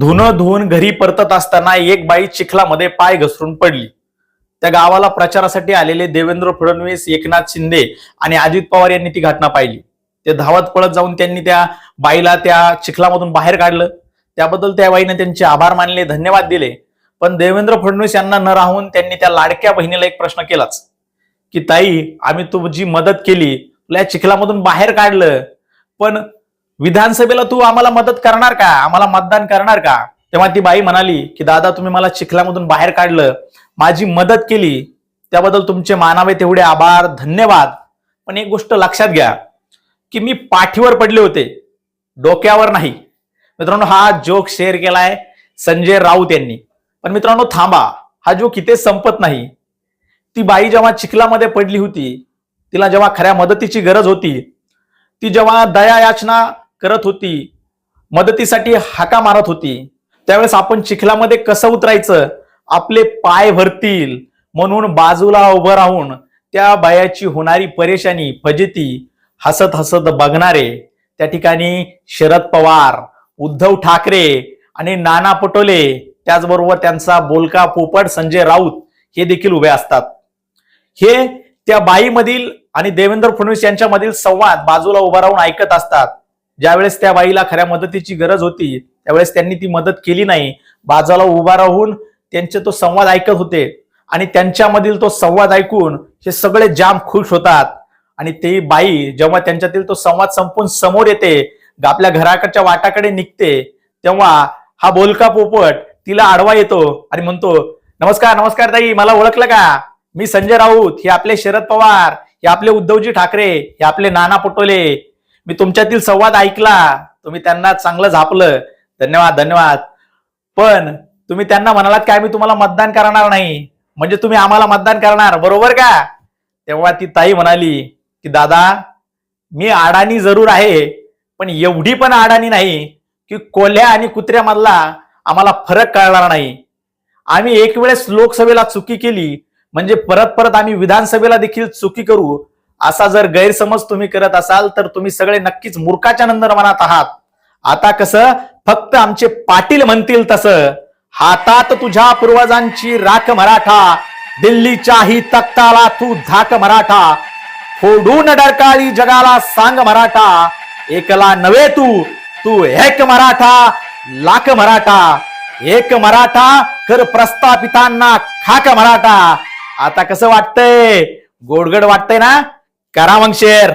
धुनं धुवून घरी परतत असताना एक बाई चिखलामध्ये पाय घसरून पडली. त्या गावाला प्रचारासाठी आलेले देवेंद्र फडणवीस एकनाथ शिंदे आणि अजित पवार यांनी ती घटना पाहिली. ते धावत पळत जाऊन त्यांनी त्या बाईला त्या चिखलामधून बाहेर काढलं. त्याबद्दल त्या बाईने त्यांचे आभार मानले धन्यवाद दिले. पण देवेंद्र फडणवीस यांना न राहून त्यांनी त्या लाडक्या बहिणीला एक प्रश्न केलाच. की ताई आम्ही तुझी मदत केली. तुला या चिखलामधून बाहेर काढलं. पण विधानसभेला तू आम्हाला मदत करणार का? आम्हाला मतदान करणार का? तेव्हा ती बाई म्हणाली की दादा तुम्ही मला चिखलामधून बाहेर काढलं. माझी मदत केली. त्याबद्दल तुमचे मानावे तेवढे आभार धन्यवाद. पण एक गोष्ट लक्षात घ्या की मी पाठीवर पडले होते. डोक्यावर नाही. मित्रांनो हा जोक शेअर केलाय संजय राऊत यांनी. पण मित्रांनो थांबा. हा जोक इथे संपत नाही. ती बाई जेव्हा चिखलामध्ये पडली होती तिला जेव्हा खऱ्या मदतीची गरज होती ती जेव्हा दया याचना करत होती मदतीसाठी हाका मारत होती त्यावेळेस आपण चिखलामध्ये कसं उतरायचं? आपले पाय भरतील. म्हणून बाजूला उभं राहून त्या बायाची होणारी परेशानी फजिती हसत हसत बघणारे त्या ठिकाणी शरद पवार उद्धव ठाकरे आणि नाना पटोले त्याचबरोबर त्यांचा बोलका पोपट संजय राऊत हे देखील उभे असतात. हे त्या बाईमधील आणि देवेंद्र फडणवीस यांच्यामधील संवाद बाजूला उभा राहून ऐकत असतात. ज्यावेळेस त्या बाईला खऱ्या मदतीची गरज होती त्यावेळेस त्यांनी ती मदत केली नाही. बाजूला उभा राहून त्यांचे तो संवाद ऐकत होते आणि त्यांच्यामधील तो संवाद ऐकून हे सगळे जाम खुश होतात. आणि ते बाई जेव्हा त्यांच्यातील तो संवाद संपून समोर येते आपल्या घराकडच्या वाटाकडे निघते तेव्हा हा बोलका पोपट तिला आडवा येतो आणि म्हणतो नमस्कार नमस्कार ताई मला ओळखलं का? मी संजय राऊत हे आपले शरद पवार हे आपले उद्धवजी ठाकरे हे आपले नाना पटोले मी तुमच्यातील संवाद ऐकला. तुम्ही त्यांना चांगलं झापलं. धन्यवाद धन्यवाद. पण तुम्ही त्यांना म्हणालात की आम्ही तुम्हाला मतदान करणार नाही. म्हणजे तुम्ही आम्हाला मतदान करणार. बरोबर का? तेव्हा ती ताई म्हणाली की दादा मी अडाणी जरूर आहे पण एवढी पण अडाणी नाही की कोल्ह्या आणि कुत्र्यामधला आम्हाला फरक कळणार नाही. आम्ही एक वेळेस लोकसभेला चुकी केली. म्हणजे परत परत आम्ही विधानसभेला देखील चुकी करू. असा जर गैरसमज तुम्ही करत असाल तर तुम्ही सगळे नक्कीच मूर्खाच्या नंदनवनात आहात. आता कसं फक्त आमचे पाटील म्हणतील तसं हातात तुझ्या पूर्वजांची राख मराठा दिल्लीच्याही तक्ताला तू धाक मराठा. फोडून डरकाळी जगाला सांग मराठा एकला नव्हे तू तू एक मराठा लाख मराठा. एक मराठा कर प्रस्थापितांना खाक मराठा. आता कसं वाटतंय? गोडगड वाटतंय ना? करा मग शेअर